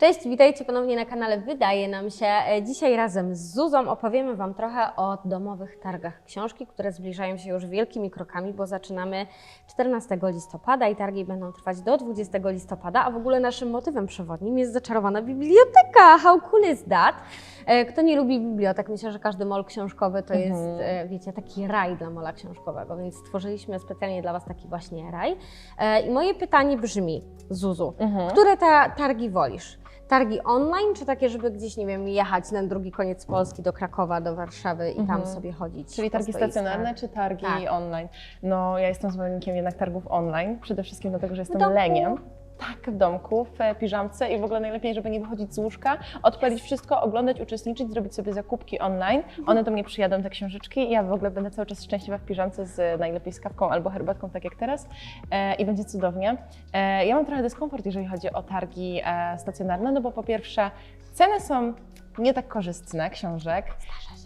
Cześć, witajcie ponownie na kanale Wydaje nam się. E, Dzisiaj razem z Zuzą opowiemy Wam trochę o domowych targach książki, które zbliżają się już wielkimi krokami, bo zaczynamy 14 listopada i targi będą trwać do 20 listopada, a w ogóle naszym motywem przewodnim jest zaczarowana biblioteka. How cool is that? E, Kto nie lubi bibliotek, myślę, że każdy mol książkowy to jest, e, wiecie, taki raj dla mola książkowego, więc stworzyliśmy specjalnie dla Was taki właśnie raj. I moje pytanie brzmi, Zuzu, które ta targi wolisz? Targi online, czy takie, żeby gdzieś, nie wiem, jechać na drugi koniec Polski, do Krakowa, do Warszawy i tam sobie chodzić? Czyli targi stacjonarne czy targi Tak. online? No, ja jestem zwolennikiem jednak targów online, przede wszystkim dlatego, że jestem domku? leniem. Tak, w domku, w e, piżamce i w ogóle najlepiej, żeby nie wychodzić z łóżka, odpalić wszystko, oglądać, uczestniczyć, zrobić sobie zakupki online. One do mnie przyjadą, te książeczki ja w ogóle będę cały czas szczęśliwa w piżamce z najlepiej z kawką albo herbatką, tak jak teraz e, i będzie cudownie. E, ja mam trochę dyskomfort, jeżeli chodzi o targi e, stacjonarne, no bo po pierwsze ceny są nie tak korzystne książek,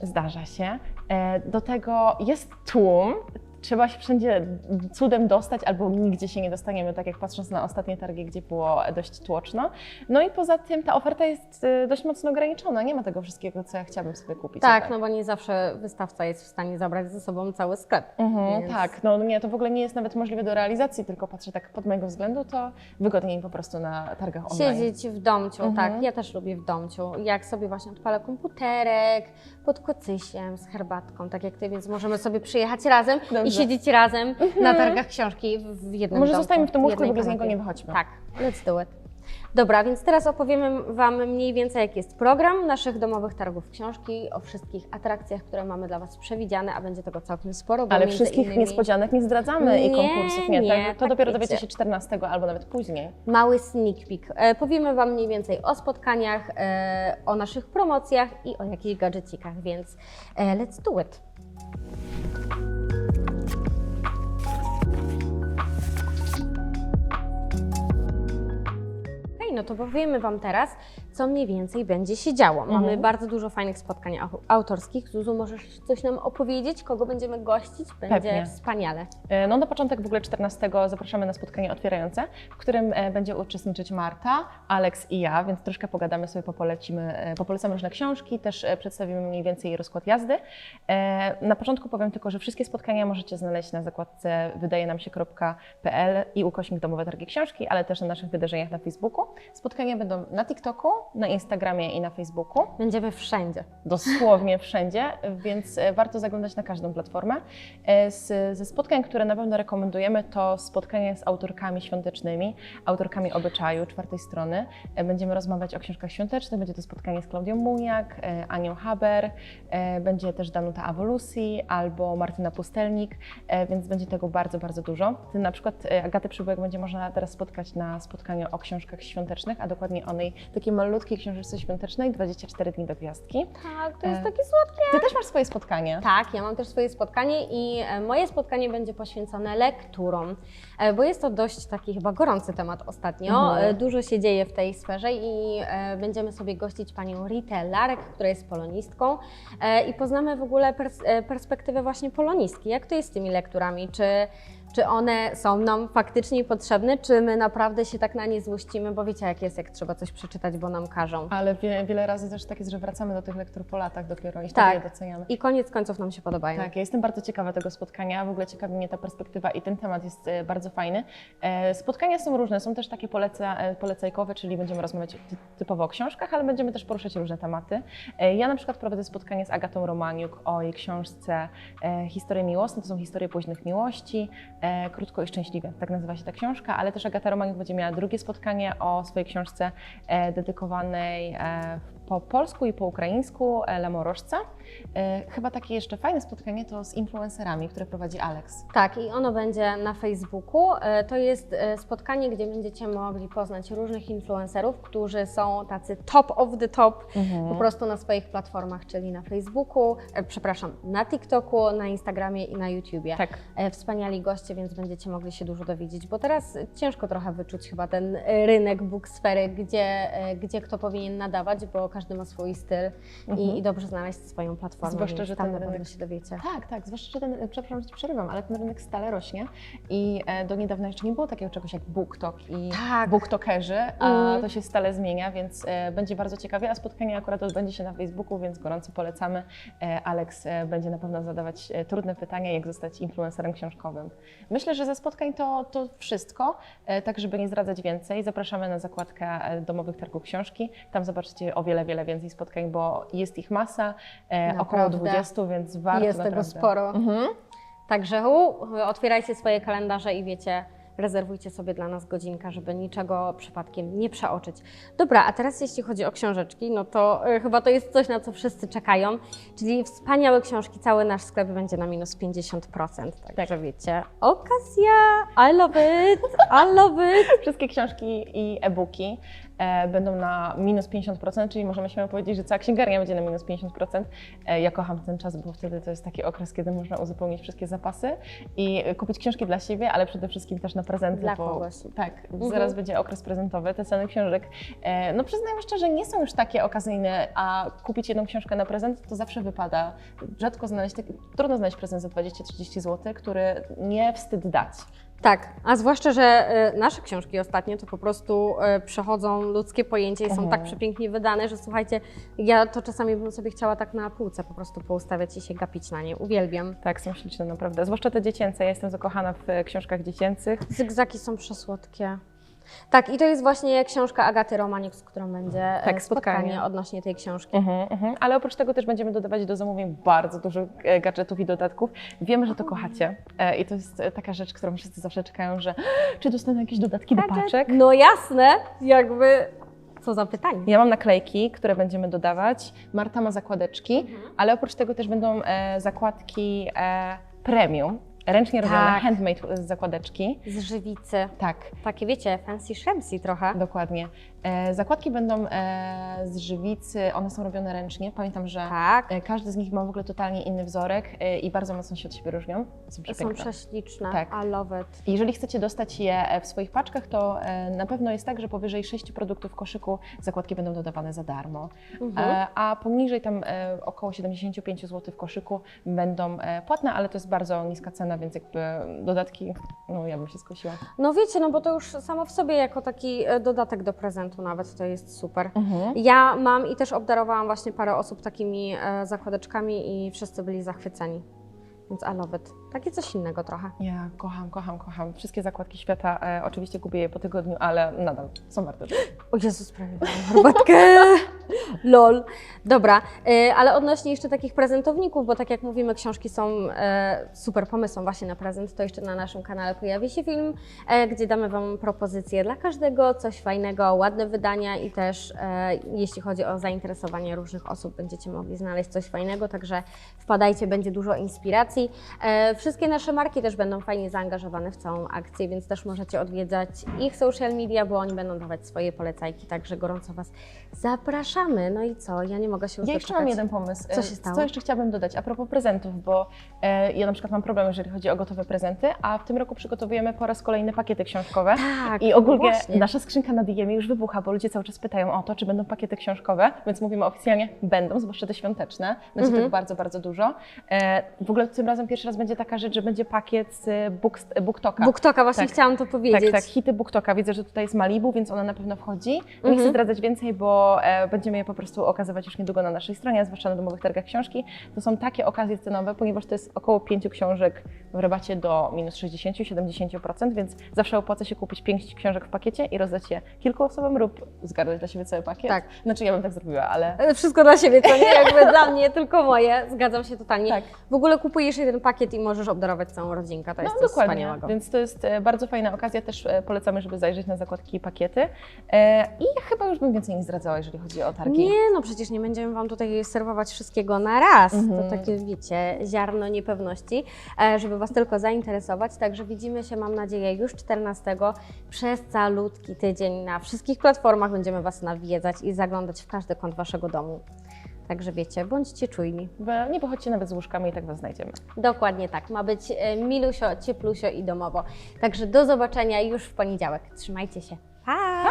Zdarza się. E, Do tego jest tłum. Trzeba się wszędzie cudem dostać, albo nigdzie się nie dostaniemy, tak jak patrząc na ostatnie targi, gdzie było dość tłoczno. No i poza tym ta oferta jest e, dość mocno ograniczona. Nie ma tego wszystkiego, co ja chciałabym sobie kupić. Tak, tutaj. no bo nie zawsze wystawca jest w stanie zabrać ze sobą cały sklep. Mhm, więc- Tak, no nie, to w ogóle nie jest nawet możliwe do realizacji, tylko patrzę tak pod mojego względu, to wygodniej po prostu na targach online. Siedzieć w domciu, Mhm. tak, ja też lubię w domciu. Jak sobie właśnie odpalę komputerek pod kocysiem z herbatką, tak jak ty, więc możemy sobie przyjechać razem i Dobrze. Siedzieć razem na targach książki w- jednym Może domku, zostańmy w tym łóżku i w ogóle z niego nie wychodźmy. Tak, let's do it. Dobra, więc teraz opowiemy Wam mniej więcej, jaki jest program naszych domowych targów książki, o wszystkich atrakcjach, które mamy dla Was przewidziane, a będzie tego całkiem sporo. Ale wszystkich innymi niespodzianek nie zdradzamy i Nie, konkursów. Nie, nie, to, to tak dopiero wiecie. dowiecie się 14 albo nawet później. Mały sneak peek. E, powiemy Wam mniej więcej o spotkaniach, e, o naszych promocjach i o jakichś gadżecikach, więc e, let's do it. To powiemy Wam teraz, co mniej więcej będzie się działo. Mamy Mhm. bardzo dużo fajnych spotkań au- autorskich. Zuzu, możesz coś nam opowiedzieć? Kogo będziemy gościć? Będzie Pewnie. wspaniale. E, No na początek w ogóle 14 zapraszamy na spotkanie otwierające, w którym e, będzie uczestniczyć Marta, Alex i ja, więc troszkę pogadamy sobie, popolecimy, e, popolecamy różne książki, też przedstawimy mniej więcej rozkład jazdy. Na początku powiem tylko, że wszystkie spotkania możecie znaleźć na zakładce wydaje nam się.pl i ukośnik domowe targi książki, ale też na naszych wydarzeniach na Facebooku. Spotkania będą na TikToku, na Instagramie i na Facebooku Będziemy wszędzie. dosłownie wszędzie, więc e, warto zaglądać na każdą platformę. E, Z, ze spotkań, które na pewno rekomendujemy, to spotkanie z autorkami świątecznymi, autorkami obyczaju czwartej strony. E, Będziemy rozmawiać o książkach świątecznych, będzie to spotkanie z Klaudią Muniak, Anią Haber, będzie też Danuta Awolusi albo Martyna Pustelnik, więc będzie tego bardzo, bardzo dużo. Na przykład Agatę Przybyłek będzie można teraz spotkać na spotkaniu o książkach świątecznych, a dokładnie o niej takiej malutkiej książeczce świątecznej 24 dni do gwiazdki. Tak, to jest E, takie słodkie. Ty też masz swoje spotkanie. Tak, ja mam też swoje spotkanie i e, moje spotkanie będzie poświęcone lekturom, e, bo jest to dość taki chyba gorący temat ostatnio. Mhm. Dużo się dzieje w tej sferze i będziemy sobie gościć panią Ritę Larek, która jest polonistką i poznamy w ogóle pers perspektywę właśnie polonistki. Jak to jest z tymi lekturami? Czy czy one są nam faktycznie potrzebne, czy my naprawdę się tak na nie złościmy, bo wiecie jak jest, jak trzeba coś przeczytać, bo nam każą. Ale wie, wiele razy też tak jest, że wracamy do tych lektur po latach dopiero i Tak. wtedy je doceniamy. I koniec końców nam się podobają. Tak, ja jestem bardzo ciekawa tego spotkania, w ogóle ciekawi mnie ta perspektywa i ten temat jest e, bardzo fajny. E, Spotkania są różne, są też takie poleca, e, polecajkowe, czyli będziemy rozmawiać ty, typowo o książkach, ale będziemy też poruszać różne tematy. Ja na przykład prowadzę spotkanie z Agatą Romaniuk o jej książce Historie miłosne, to są historie późnych miłości, krótko i szczęśliwie, tak nazywa się ta książka, ale też Agata Romaniuk będzie miała drugie spotkanie o swojej książce e, dedykowanej e, po polsku i po ukraińsku e, Lemorożce. E, Chyba takie jeszcze fajne spotkanie to z influencerami, które prowadzi Alex. Tak, i ono będzie na Facebooku. E, To jest spotkanie, gdzie będziecie mogli poznać różnych influencerów, którzy są tacy top of the top po prostu na swoich platformach, czyli na Facebooku, przepraszam, na TikToku, na Instagramie i na YouTubie. Tak. Wspaniali goście, 13, więc będziecie mogli się dużo dowiedzieć, bo teraz ciężko trochę wyczuć chyba ten rynek booksfery, gdzie, e, gdzie kto powinien nadawać, bo każdy ma swój styl i, i dobrze znaleźć swoją platformę, Zwłaszcza, że tam ten rynek- się dowiecie. Tak, tak, zwłaszcza, że ten, przepraszam, że przerywam, ale ten rynek stale rośnie i e, do niedawna jeszcze nie było takiego czegoś jak BookTok i Tak. booktokerzy, a Mm. to się stale zmienia, więc e, będzie bardzo ciekawie, a spotkanie akurat odbędzie się na Facebooku, więc gorąco polecamy. E, Alex e, będzie na pewno zadawać e, trudne pytania, jak zostać influencerem książkowym. Myślę, że ze spotkań to, to wszystko, e, tak żeby nie zdradzać więcej, zapraszamy na zakładkę e, domowych targów książki, tam zobaczycie o wiele, wiele więcej spotkań, bo jest ich masa, e, około Naprawdę. 20, więc warto Jest tego naprawdę. sporo. Mhm. Także u, otwierajcie swoje kalendarze i wiecie, rezerwujcie sobie dla nas godzinkę, żeby niczego przypadkiem nie przeoczyć. Dobra, a teraz jeśli chodzi o książeczki, no to y, chyba to jest coś, na co wszyscy czekają, czyli wspaniałe książki, cały nasz sklep będzie na minus 50%, także wiecie, okazja, I love it, I love it. Wszystkie książki i e-booki e, będą na minus 50%, czyli możemy śmiało powiedzieć, że cała księgarnia będzie na minus 50%. E, ja kocham ten czas, bo wtedy to jest taki okres, kiedy można uzupełnić wszystkie zapasy i e, kupić książki dla siebie, ale przede wszystkim też na prezenty. Dla bo, kogoś. Tak, zaraz będzie okres prezentowy. Te ceny książek, e, no przyznajmy szczerze, nie są już takie okazyjne, a kupić jedną książkę na prezent to zawsze wypada. Rzadko znaleźć, taki, trudno znaleźć prezent za 20-30 zł, który nie wstyd dać. Tak, a zwłaszcza, że y, nasze książki ostatnio to po prostu y, przechodzą ludzkie pojęcie i są Mhm. tak przepięknie wydane, że słuchajcie, ja to czasami bym sobie chciała tak na półce po prostu poustawiać i się gapić na nie. Uwielbiam. Tak, są śliczne naprawdę. Zwłaszcza te dziecięce. Ja jestem zakochana w e, książkach dziecięcych. Zygzaki są przesłodkie. Tak, i to jest właśnie książka Agaty Romanik, z którą będzie Tak, tak, spotkanie. spotkanie odnośnie tej książki. Mhm, mhm. Ale oprócz tego też będziemy dodawać do zamówień bardzo dużo e, gadżetów i dodatków. Wiemy, że to kochacie e, i to jest e, taka rzecz, którą wszyscy zawsze czekają, że czy dostaną jakieś dodatki do paczek? No jasne, jakby co za pytanie. Ja mam naklejki, które będziemy dodawać. Marta ma zakładeczki, ale oprócz tego też będą e, zakładki e, premium, ręcznie robione, Tak. handmade e, zakładeczki. Z żywicy. Tak, Takie wiecie, fancy shamsy trochę. dokładnie. E, zakładki będą e, z żywicy, one są robione ręcznie. Pamiętam, że Tak. E, Każdy z nich ma w ogóle totalnie inny wzorek i bardzo mocno się od siebie różnią. Są Są przepiękne. prześliczne. Tak. I love it. Jeżeli chcecie dostać je w swoich paczkach, to na pewno jest tak, że powyżej 6 produktów w koszyku zakładki będą dodawane za darmo. Mhm. A poniżej tam około 75 zł w koszyku będą płatne, ale to jest bardzo niska cena, więc jakby dodatki, no ja bym się skusiła. No wiecie, no bo to już samo w sobie jako taki dodatek do prezentu nawet to jest super. Mhm. Ja mam i też obdarowałam właśnie parę osób takimi e, zakładeczkami i wszyscy byli zachwyceni. Więc I love it. Takie coś innego trochę. Ja kocham, kocham, kocham. Wszystkie zakładki świata, e, oczywiście gubię je po tygodniu, ale nadal są warte. O Jezus, prawie dałam herbatkę. Lol. Dobra, e, ale odnośnie jeszcze takich prezentowników, bo tak jak mówimy, książki są e, super pomysłem właśnie na prezent, to jeszcze na naszym kanale pojawi się film, e, gdzie damy Wam propozycje dla każdego, coś fajnego, ładne wydania i też e, jeśli chodzi o zainteresowanie różnych osób, będziecie mogli znaleźć coś fajnego, także wpadajcie, będzie dużo inspiracji. E, wszystkie nasze marki też będą fajnie zaangażowane w całą akcję, więc też możecie odwiedzać ich social media, bo oni będą dawać swoje polecajki, także gorąco Was zapraszamy. No i co, ja nie mogę się już Ja jeszcze doczekać. mam jeden pomysł. Co E, się stało? Co jeszcze chciałabym dodać a propos prezentów, bo e, ja na przykład mam problem, jeżeli chodzi o gotowe prezenty, a w tym roku przygotowujemy po raz kolejny pakiety książkowe. Tak, I ogólnie właśnie. nasza skrzynka na DM już wybucha, bo ludzie cały czas pytają o to, czy będą pakiety książkowe, więc mówimy oficjalnie, będą, zwłaszcza te świąteczne. Będzie Mhm. tego bardzo, bardzo dużo. E, w ogóle tym razem pierwszy raz będzie taka rzecz, że będzie pakiet z book, BookToka. BookToka, właśnie Tak. chciałam to powiedzieć. Tak, tak, hity BookToka. Widzę, że tutaj jest Malibu, więc ona na pewno wchodzi. Nie Mhm. chcę zdradzać więcej, bo e, będziemy je po prostu okazywać już niedługo na naszej stronie, zwłaszcza na domowych targach książki. To są takie okazje cenowe, ponieważ to jest około pięciu książek w rabacie do minus 60-70%, więc zawsze opłaca się kupić pięć książek w pakiecie i rozdać je kilku osobom lub zgarnąć dla siebie cały pakiet. Tak. Znaczy ja bym tak zrobiła, ale E, Wszystko dla siebie, to nie jakby dla mnie, tylko moje. Zgadzam się totalnie. tak. W ogóle kupujesz jeden pakiet i możesz obdarować całą rodzinkę. To jest no coś dokładnie, wspaniałego. więc to jest e, bardzo fajna okazja, też e, polecamy, żeby zajrzeć na zakładki i pakiety. E, I chyba już bym więcej nie zdradzała, jeżeli chodzi o targi. Nie, no przecież nie będziemy Wam tutaj serwować wszystkiego na raz. Mhm. To takie, wiecie, ziarno niepewności, żeby Was tylko zainteresować. Także widzimy się, mam nadzieję, już 14 przez calutki tydzień na wszystkich platformach. Będziemy Was nawiedzać i zaglądać w każdy kąt Waszego domu. Także wiecie, bądźcie czujni. Bo nie pochodźcie nawet z łóżkami i tak Was znajdziemy. Dokładnie tak. Ma być e, milusio, cieplusio i domowo. Także do zobaczenia już w poniedziałek. Trzymajcie się. Pa!